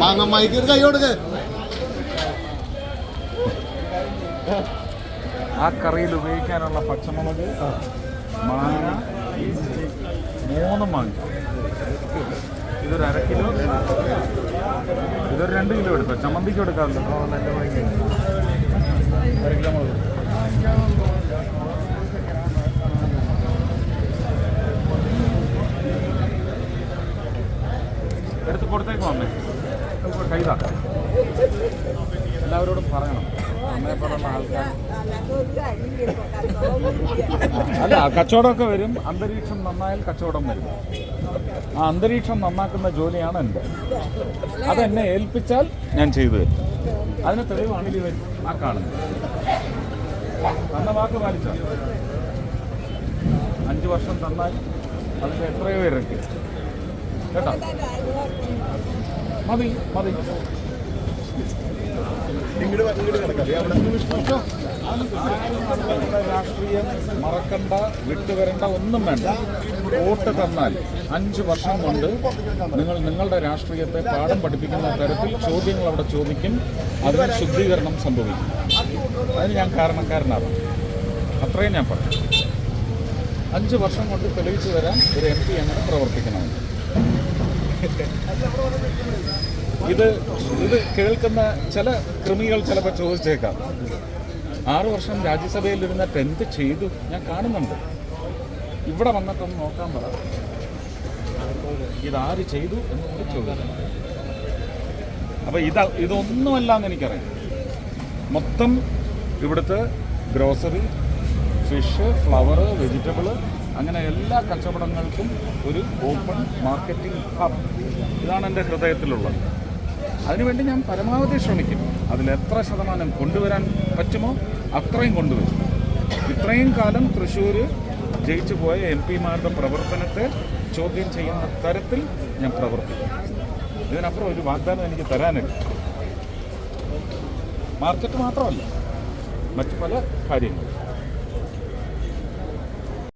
മാങ്ങമ്മയ്ക്ക് ഒരു കൈ കൊടുക്ക്. ആ കറിയിൽ ഉപയോഗിക്കാനുള്ള പച്ചമുളക് മാങ്ങ മൂന്ന് മാങ്ങ. ഇതൊരു അര കിലോ. ഇതൊരു രണ്ട് കിലോ എടുക്കാം ചമ്മന്തിക്ക് എടുക്കാമല്ലോ. അര കിലോ മുളക്. എടുത്ത് കൊടുത്തേക്ക് അമ്മേ കൈതാ എല്ലാവരോടും പറയണം. അമ്മയെപ്പോലുള്ള ആൾക്കാർ. അല്ല കച്ചവടമൊക്കെ വരും. അന്തരീക്ഷം നന്നായാൽ കച്ചവടം വരും. ആ അന്തരീക്ഷം നന്നാക്കുന്ന ജോലിയാണ് എന്റെ. അതെന്നെ ഏൽപ്പിച്ചാൽ ഞാൻ ചെയ്തു തരും. അതിന് തെളിവാണ് ഇത് ആ കാണുന്നത്. തന്ന വാക്ക് പാലിച്ചാൽ അഞ്ച് വർഷം തന്നാൽ അതിന്റെ എത്രയോ ഇരട്ടി കേട്ടോ? മതി മതി. രാഷ്ട്രീയം മറക്കണ്ട വിട്ടുവരണ്ട ഒന്നും വേണ്ട. വോട്ട് തന്നാൽ അഞ്ച് വർഷം കൊണ്ട് നിങ്ങൾ നിങ്ങളുടെ രാഷ്ട്രീയത്തെ പാഠം പഠിപ്പിക്കുന്ന തരത്തിൽ ചോദ്യങ്ങൾ അവിടെ ചോദിക്കും. അതിന് ശുദ്ധീകരണം സംഭവിക്കും. അതിന് ഞാൻ കാരണക്കാരനാണ് അത്രയും ഞാൻ പറയും. അഞ്ച് വർഷം കൊണ്ട് തെളിയിച്ചു തരാൻ ഒരു എം പി എങ്ങനെ പ്രവർത്തിക്കണമെന്ന്. ഇത് ഇത് കേൾക്കുന്ന ചില കൃമികൾ ചിലപ്പോൾ ചോദിച്ചേക്കാം. ആറു വർഷം രാജ്യസഭയിൽ ഇരുന്നിട്ട് എന്ത് ചെയ്തു. ഞാൻ കാണുന്നുണ്ട്. ഇവിടെ വന്നിട്ടൊന്ന് നോക്കാൻ പറ. ഇതാര് ചെയ്തു എന്ന് ചോദിക്കുന്നു അപ്പോൾ അപ്പൊ ഇത് ഇതൊന്നുമല്ല എന്ന് എനിക്കറിയാം. മൊത്തം ഇവിടുത്തെ ഗ്രോസറി ഫിഷ് ഫ്ലവർ വെജിറ്റബിൾ അങ്ങനെ എല്ലാ കച്ചവടങ്ങൾക്കും ഒരു ഓപ്പൺ മാർക്കറ്റിംഗ് ഹബ്. ഇതാണ് എന്റെ ഹൃദയത്തിലുള്ളത്. അതിനുവേണ്ടി ഞാൻ പരമാവധി ശ്രമിക്കും. അതിൽ എത്ര ശതമാനം കൊണ്ടുവരാൻ പറ്റുമോ അത്രയും കൊണ്ടുവരും. ഇത്രയും കാലം തൃശ്ശൂർ ജയിച്ചു പോയ എം പിമാരുടെ പ്രവർത്തനത്തെ ചോദ്യം ചെയ്യുന്ന തരത്തിൽ ഞാൻ പ്രവർത്തിക്കും. ഇതിനപ്പുറം ഒരു വാഗ്ദാനം എനിക്ക് തരാനില്ല. മാർക്കറ്റ് മാത്രമല്ല മറ്റു പല കാര്യങ്ങളും.